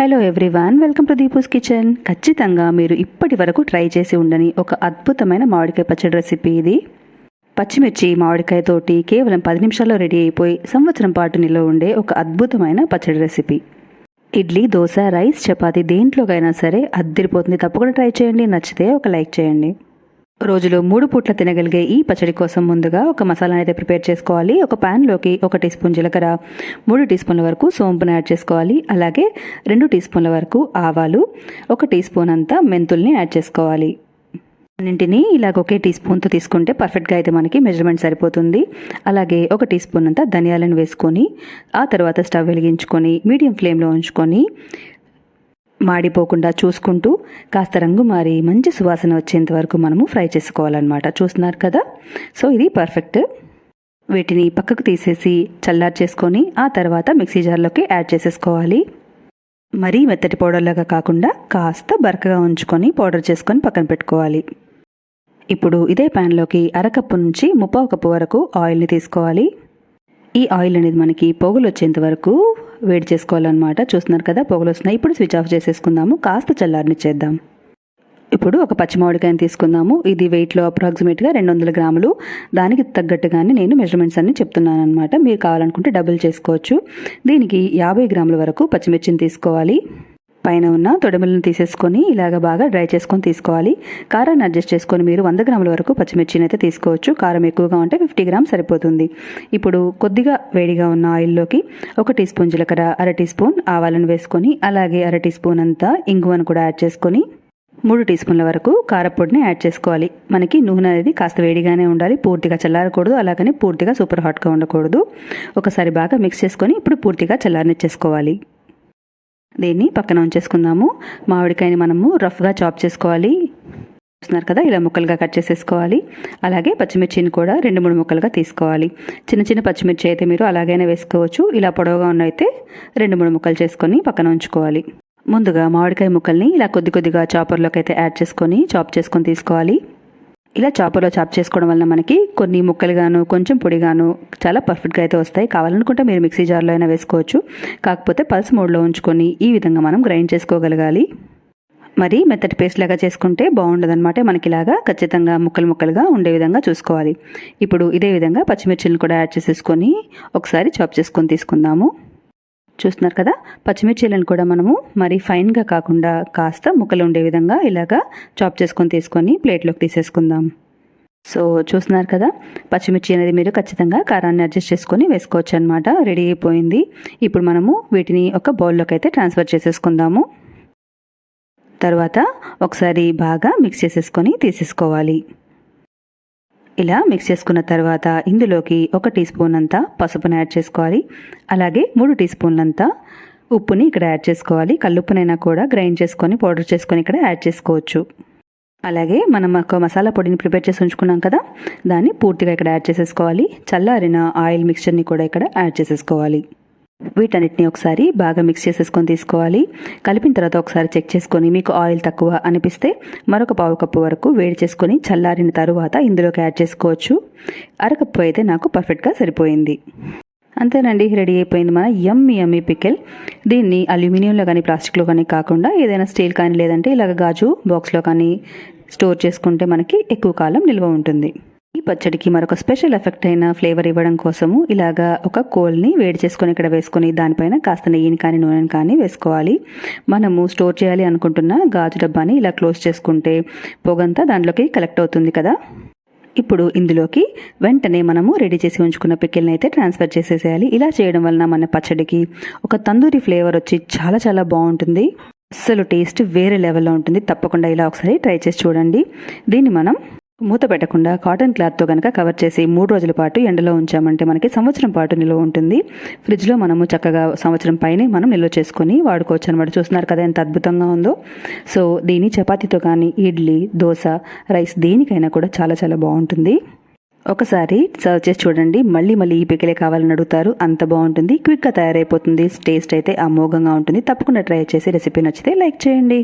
Hello everyone welcome to Deepu's kitchen ఖచ్చితంగా మీరు ఇప్పటి వరకు ట్రై చేసి ఉండని ఒక అద్భుతమైన మామిడికాయ పచ్చడి రెసిపీ ఇది. పచ్చిమిర్చి మామిడికాయతోటి కేవలం పది నిమిషాల్లో రెడీ అయిపోయి సంవత్సరం పాటు నిల్వ ఉండే ఒక అద్భుతమైన పచ్చడి రెసిపీ ఇడ్లీ దోశ రైస్ చపాతీ దేంట్లోకైనా సరే అద్దిరిపోతుంది. తప్పకుండా ట్రై చేయండి. నచ్చితే ఒక లైక్ చేయండి. రోజులో మూడు పూట్ల తినగలిగే ఈ పచ్చడి కోసం ముందుగా ఒక మసాలా అయితే ప్రిపేర్ చేసుకోవాలి. ఒక ప్యాన్లోకి ఒక టీ స్పూన్ జీలకర్ర మూడు టీ స్పూన్ల వరకు సోంపును యాడ్ చేసుకోవాలి. అలాగే రెండు టీ స్పూన్ల వరకు ఆవాలు ఒక టీ స్పూన్ అంతా మెంతుల్ని యాడ్ చేసుకోవాలి. అన్నింటినీ ఇలాగ ఒకే టీ స్పూన్తో తీసుకుంటే పర్ఫెక్ట్గా అయితే మనకి మెజర్మెంట్ సరిపోతుంది. అలాగే ఒక టీ స్పూన్ అంతా ధనియాలను వేసుకొని ఆ తర్వాత స్టవ్ వెలిగించుకొని మీడియం ఫ్లేమ్లో ఉంచుకొని మాడిపోకుండా చూసుకుంటూ కాస్త రంగు మారి మంచి సువాసన వచ్చేంత వరకు మనము ఫ్రై చేసుకోవాలన్నమాట. చూస్తున్నారు కదా? సో ఇది పర్ఫెక్ట్ వీటిని పక్కకు తీసేసి చల్లార్ చేసుకొని ఆ తర్వాత మిక్సీ జార్లోకి యాడ్ చేసేసుకోవాలి. మరీ మెత్తటి పౌడర్లాగా కాకుండా కాస్త బరకగా ఉంచుకొని పౌడర్ చేసుకొని పక్కన పెట్టుకోవాలి. ఇప్పుడు ఇదే ప్యాన్లోకి అరకప్పు నుంచి ముప్పావు కప్పు వరకు ఆయిల్ని తీసుకోవాలి. ఈ ఆయిల్ అనేది మనకి పొగలు వచ్చేంత వరకు వేడి చేసుకోవాలన్నమాట. చూస్తున్నారు కదా పొగలు వస్తున్నాయి. ఇప్పుడు స్విచ్ ఆఫ్ చేసేసుకుందాము. కాస్త చల్లారనిచ్చేద్దాం ఇప్పుడు ఒక పచ్చిమామిడికాయని తీసుకుందాము. ఇది వెయిట్లో అప్రాక్సిమేట్గా రెండు వందల గ్రాములు. దానికి తగ్గట్టుగానే నేను మెజర్మెంట్స్ అన్ని చెప్తున్నాను అనమాట మీరు కావాలనుకుంటే డబుల్ చేసుకోవచ్చు. దీనికి యాభై గ్రాముల వరకు పచ్చిమిర్చిని తీసుకోవాలి. పైన ఉన్న తొడమలను తీసేసుకొని ఇలాగ బాగా డ్రై చేసుకొని తీసుకోవాలి. కారాన్ని అడ్జస్ట్ చేసుకొని మీరు వంద గ్రాముల వరకు పచ్చిమిర్చిని అయితే తీసుకోవచ్చు. కారం ఎక్కువగా ఉంటే ఫిఫ్టీ గ్రామ్ సరిపోతుంది. ఇప్పుడు కొద్దిగా వేడిగా ఉన్న ఆయిల్లోకి ఒక టీ స్పూన్ జీలకర్ర అర టీ స్పూన్ ఆవాలను వేసుకొని అలాగే అర టీ స్పూన్ అంతా ఇంగువను కూడా యాడ్ చేసుకొని మూడు టీ స్పూన్ల వరకు కారపొడిని యాడ్ చేసుకోవాలి. మనకి నూనె అనేది కాస్త వేడిగానే ఉండాలి. పూర్తిగా చల్లారకూడదు. అలాగని పూర్తిగా సూపర్ హాట్గా ఉండకూడదు. ఒకసారి బాగా మిక్స్ చేసుకొని ఇప్పుడు పూర్తిగా చల్లారనిచ్చేసుకోవాలి. దీన్ని పక్కన ఉంచేసుకుందాము. మామిడికాయని మనము రఫ్గా చాప్ చేసుకోవాలి. చూస్తున్నారు కదా ఇలా ముక్కలుగా కట్ చేసేసుకోవాలి. అలాగే పచ్చిమిర్చిని కూడా రెండు మూడు ముక్కలుగా తీసుకోవాలి. చిన్న చిన్న పచ్చిమిర్చి అయితే మీరు అలాగైనా వేసుకోవచ్చు. ఇలా పొడవుగా ఉన్నైతే రెండు మూడు ముక్కలు చేసుకొని పక్కన ఉంచుకోవాలి. ముందుగా మామిడికాయ ముక్కల్ని ఇలా కొద్ది కొద్దిగా చాపర్లోకి అయితే యాడ్ చేసుకొని చాప్ చేసుకొని తీసుకోవాలి. ఇలా చాపర్లో చాప్ చేసుకోవడం వల్ల మనకి కొన్ని ముక్కలుగాను కొంచెం పొడిగాను చాలా పర్ఫెక్ట్గా అయితే వస్తాయి. కావాలనుకుంటే మీరు మిక్సీ జార్లో అయినా వేసుకోవచ్చు. కాకపోతే పల్స్ మోడ్లో ఉంచుకొని ఈ విధంగా మనం గ్రైండ్ చేసుకోగలగాలి. మరి మెత్తటి పేస్ట్ లాగా చేసుకుంటే బాగుండదన్నమాట. మనకి ఇలాగా ఖచ్చితంగా ముక్కలు ముక్కలుగా ఉండే విధంగా చూసుకోవాలి. ఇప్పుడు ఇదే విధంగా పచ్చిమిర్చిని కూడా యాడ్ చేసేసుకొని ఒకసారి చాప్ చేసుకొని తీసుకుందాము. చూస్తున్నారు కదా? పచ్చిమిర్చీలను కూడా మనము మరి ఫైన్గా కాకుండా కాస్త ముక్కలు ఉండే విధంగా ఇలాగా చాప్ చేసుకొని తీసుకొని ప్లేట్లోకి తీసేసుకుందాం. సో చూస్తున్నారు కదా? పచ్చిమిర్చి అనేది మీరు ఖచ్చితంగా కారాన్ని అడ్జస్ట్ చేసుకొని వేసుకోవచ్చు అనమాట రెడీ అయిపోయింది. ఇప్పుడు మనము వీటిని ఒక బౌల్లోకి అయితే ట్రాన్స్ఫర్ చేసేసుకుందాము. తర్వాత ఒకసారి బాగా మిక్స్ చేసేసుకొని తీసేసుకోవాలి. ఇలా మిక్స్ చేసుకున్న తర్వాత ఇందులోకి ఒక టీ స్పూన్ అంతా పసుపును యాడ్ చేసుకోవాలి. అలాగే మూడు టీ స్పూన్లంతా ఉప్పుని ఇక్కడ యాడ్ చేసుకోవాలి. కల్లుప్పునైనా కూడా గ్రైండ్ చేసుకొని పౌడర్ చేసుకొని ఇక్కడ యాడ్ చేసుకోవచ్చు. అలాగే మనం ఒక మసాలా పొడిని ప్రిపేర్ చేసి ఉంచుకున్నాం కదా దాన్ని పూర్తిగా ఇక్కడ యాడ్ చేసేసుకోవాలి. చల్లారిన ఆయిల్ మిక్స్చర్ని కూడా ఇక్కడ యాడ్ చేసేసుకోవాలి. వీటన్నిటిని ఒకసారి బాగా మిక్స్ చేసేసుకొని తీసుకోవాలి. కలిపిన తర్వాత ఒకసారి చెక్ చేసుకొని మీకు ఆయిల్ తక్కువ అనిపిస్తే మరొక పావు కప్పు వరకు వేడి చేసుకొని చల్లారిన తర్వాత ఇందులోకి యాడ్ చేసుకోవచ్చు. అరకప్పు అయితే నాకు పర్ఫెక్ట్గా సరిపోయింది. అంతేనండి రెడీ అయిపోయింది మన యమ్మి యమ్మి పికెల్ దీన్ని అల్యూమినియంలో కానీ ప్లాస్టిక్లో కానీ కాకుండా ఏదైనా స్టీల్ కానీ లేదంటే ఇలాగ గాజు బాక్స్లో కానీ స్టోర్ చేసుకుంటే మనకి ఎక్కువ కాలం నిల్వ ఉంటుంది. ఈ పచ్చడికి మరొక స్పెషల్ ఎఫెక్ట్ అయిన ఫ్లేవర్ ఇవ్వడం కోసము ఇలాగా ఒక కోల్ని వేడి చేసుకొని ఇక్కడ వేసుకొని దానిపైన కాస్త నెయ్యిని కానీ నూనెని కానీ వేసుకోవాలి. మనము స్టోర్ చేయాలి అనుకుంటున్న గాజు డబ్బాని ఇలా క్లోజ్ చేసుకుంటే పొగంతా దాంట్లోకి కలెక్ట్ అవుతుంది కదా. ఇప్పుడు ఇందులోకి వెంటనే మనము రెడీ చేసి ఉంచుకున్న పిక్కిల్ని అయితే ట్రాన్స్ఫర్ చేసేసేయాలి. ఇలా చేయడం వలన మన పచ్చడికి ఒక తందూరి ఫ్లేవర్ వచ్చి చాలా చాలా బాగుంటుంది. అస్సలు టేస్ట్ వేరే లెవెల్లో ఉంటుంది. తప్పకుండా ఇలా ఒకసారి ట్రై చేసి చూడండి. దీన్ని మనం మూత పెట్టకుండా కాటన్ క్లాత్తో కనుక కవర్ చేసి మూడు రోజుల పాటు ఎండలో ఉంచామంటే మనకి సంవత్సరం పాటు నిల్వ ఉంటుంది. ఫ్రిడ్జ్లో మనము చక్కగా సంవత్సరం పైనే మనం నిల్వ చేసుకొని వాడుకోవచ్చు అనమాట చూస్తున్నారు కదా ఎంత అద్భుతంగా ఉందో. సో దీని చపాతీతో కానీ ఇడ్లీ దోశ రైస్ దేనికైనా కూడా చాలా చాలా బాగుంటుంది. ఒకసారి సర్వ్ చేసి చూడండి. మళ్ళీ మళ్ళీ ఈ పికిలే కావాలని అడుగుతారు. అంత బాగుంటుంది. క్విక్గా తయారైపోతుంది. టేస్ట్ అయితే అమోఘంగా ఉంటుంది. తప్పకుండా ట్రై చేసి రెసిపీ నచ్చితే లైక్ చేయండి.